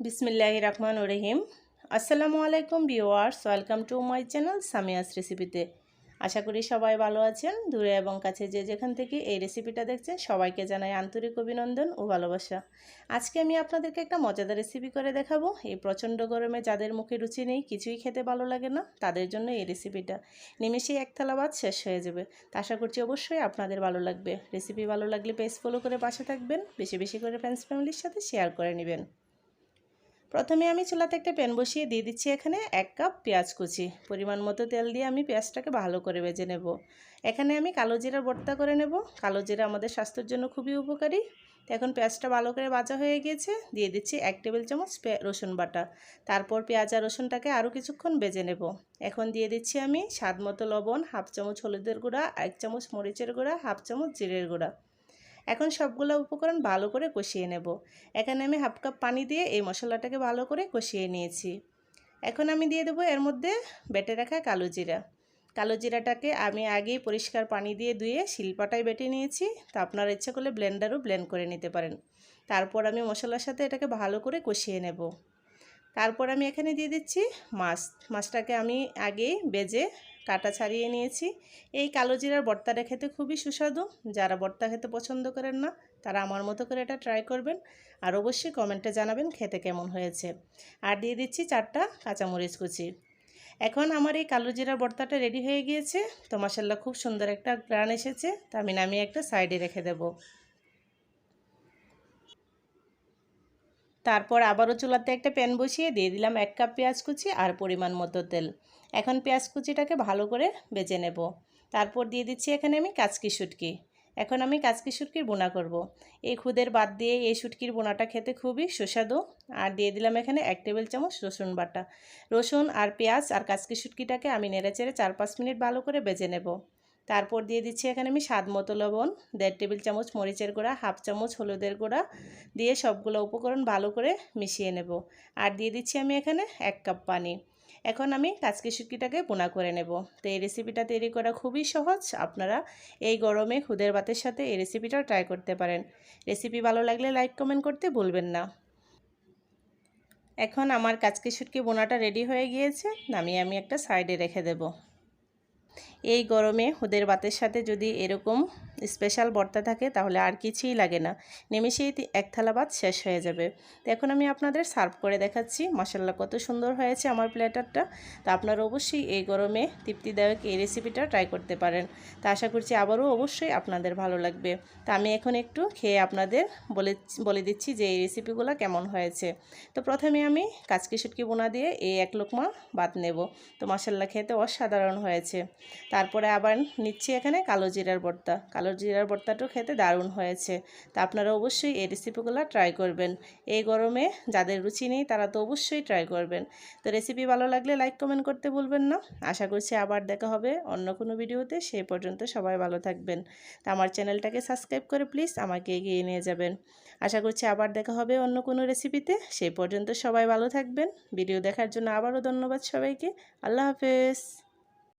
বিসমিল্লাহ রহমান রহিম। আসসালামু আলাইকুম viewers welcome to my channel Samia's রেসিপিতে। আশা করি সবাই ভালো আছেন। দূরে এবং কাছে যে যেখান থেকে এই রেসিপিটা দেখছেন, সবাইকে জানাই আন্তরিক অভিনন্দন ও ভালোবাসা। আজকে আমি আপনাদেরকে একটা মজাদার রেসিপি করে দেখাবো। এই প্রচণ্ড গরমে যাদের মুখে রুচি নেই, কিছুই খেতে ভালো লাগে না, তাদের জন্য এই রেসিপিটা। নিমেষেই এক থালা ভাত শেষ হয়ে যাবে। তা আশা করছি অবশ্যই আপনাদের ভালো লাগবে। রেসিপি ভালো লাগলে পেজ ফলো করে পাশে থাকবেন, বেশি বেশি করে ফ্রেন্ডস ফ্যামিলির সাথে শেয়ার করে নেবেন। প্রথমে আমি চুলাতে একটা প্যান বসিয়ে দিয়ে দিচ্ছি এখানে এক কাপ পেঁয়াজ কুচি। পরিমাণ মতো তেল দিয়ে আমি পেঁয়াজটাকে ভালো করে ভেজে নেব। এখানে আমি কালো জিরার ভর্তা করে নেব। কালো জিরা আমাদের স্বাস্থ্যের জন্য খুবই উপকারী। এখন পেঁয়াজটা ভালো করে ভাজা হয়ে গিয়েছে। দিয়ে দিচ্ছি এক টেবিল চামচ রসুন বাটা। তারপর পেঁয়াজ আর রসুনটাকে আরও কিছুক্ষণ বেজে নেব। এখন দিয়ে দিচ্ছি আমি স্বাদ মতো লবণ, হাফ চামচ হলুদের গুঁড়া, এক চামচ মরিচের গুঁড়া, হাফ চামচ জিরের গুঁড়া। এখন সবগুলো উপকরণ ভালো করে কষিয়ে নেব। এখানে আমি হাফ কাপ পানি দিয়ে এই মশলাটাকে ভালো করে কষিয়ে নিয়েছি। এখন আমি দিয়ে দেবো এর মধ্যে বেটে রাখা কালো জিরা। কালো জিরাটাকে আমি আগেই পরিষ্কার পানি দিয়ে ধুয়ে শিলপাটায় বেটে নিয়েছি। তা আপনার ইচ্ছা করলে ব্লেন্ডারও ব্লেন্ড করে নিতে পারেন। তারপর আমি মশলার সাথে এটাকে ভালো করে কষিয়ে নেব। তারপর আমি এখানে দিয়ে দিচ্ছি মাছ। মাছটাকে আমি আগেই বেজে কাটা ছাড়িয়ে নিয়েছি। এই কালো জিরার বর্তাটা খেতে খুবই সুস্বাদু। যারা বর্তা খেতে পছন্দ করেন না, তারা আমার মতো করে এটা ট্রাই করবেন। আর অবশ্যই কমেন্টে জানাবেন খেতে কেমন হয়েছে। আর দিয়ে দিচ্ছি চারটা কাঁচামরিচ কুচি। এখন আমার এই কালো জিরার বর্তাটা রেডি হয়ে গিয়েছে। তো মাসাল্লাহ খুব সুন্দর একটা গ্রান এসেছে। তা আমি নামিয়ে একটা সাইডে রেখে দেব। তারপর আবারও চুলাতে একটা প্যান বসিয়ে দিয়ে দিলাম এক কাপ পেঁয়াজ কুচি আর পরিমাণ মতো তেল। এখন পেঁয়াজ কুচিটাকে ভালো করে বেজে নেব। তারপর দিয়ে দিচ্ছি এখানে আমি কাচকি শুটকি। এখন আমি কাচকি শুটকির বোনা করব। এই খুদের বাদ দিয়ে এই শুটকির বোনাটা খেতে খুবই সুস্বাদু। আর দিয়ে দিলাম এখানে এক টেবিল চামচ রসুন বাটা। রসুন আর পেঁয়াজ আর কাচকি শুটকিটাকে আমি নেড়ে চেড়ে চার পাঁচ মিনিট ভালো করে বেজে নেব। তারপর দিয়ে দিচ্ছি এখানে আমি স্বাদ মতো লবণ, দেড় টেবিল চামচ মরিচের গুঁড়া, হাফ চামচ হলুদের গুঁড়া দিয়ে সবগুলো উপকরণ ভালো করে মিশিয়ে নেব। আর দিয়ে দিচ্ছি আমি এখানে এক কাপ পানি। এখন আমি কাচকি শুটকিটাকে বোনা করে নেব। তো এই রেসিপিটা তৈরি করা খুবই সহজ। আপনারা এই গরমে খুদের ভাতের সাথে এই রেসিপিটাও ট্রাই করতে পারেন। রেসিপি ভালো লাগলে লাইক কমেন্ট করতে ভুলবেন না। এখন আমার কাচকি শুটকি বোনাটা রেডি হয়ে গিয়েছে। নামিয়ে আমি একটা সাইডে রেখে দেবো। এই গরমে হুদের ভাতের সাথে যদি এরকম স্পেশাল ভর্তা থাকে, তাহলে আর কিছুই লাগে না। নিমেষেই এক থালা ভাত শেষ হয়ে যাবে। তো এখন আমি আপনাদের সার্ভ করে দেখাচ্ছি। মশাল্লা কত সুন্দর হয়েছে আমার প্লেটারটা তো আপনারা অবশ্যই এই গরমে তৃপ্তিদায়ক এই রেসিপিটা ট্রাই করতে পারেন। তা আশা করছি আবারও অবশ্যই আপনাদের ভালো লাগবে। তা আমি এখন একটু খেয়ে আপনাদের বলে বলে দিচ্ছি যে এই রেসিপিগুলো কেমন হয়েছে। তো প্রথমে আমি কাচকি সুটকি বোনা দিয়ে এই এক লোকমা ভাত নেব। তো মশাল্লা খেতে অসাধারণ হয়েছে। তারপরে আবার নিচ্ছি এখানে কালো জিরার ভর্তা। কালো জিরার ভর্তাটাও খেতে দারুণ হয়েছে। তা আপনারা অবশ্যই এই রেসিপিগুলো ট্রাই করবেন। এই গরমে যাদের রুচি নেই তারা তো অবশ্যই ট্রাই করবেন। তো রেসিপি ভালো লাগলে লাইক কমেন্ট করতে ভুলবেন না। আশা করছি আবার দেখা হবে অন্য কোনো ভিডিওতে সেই পর্যন্ত সবাই ভালো থাকবেন। তা আমার চ্যানেলটাকে সাবস্ক্রাইব করে প্লিজ আমাকে এগিয়ে নিয়ে যাবেন। আশা করছি আবার দেখা হবে অন্য কোনো রেসিপিতে সেই পর্যন্ত সবাই ভালো থাকবেন। ভিডিও দেখার জন্য আবারও ধন্যবাদ সবাইকে। আল্লাহ হাফেজ।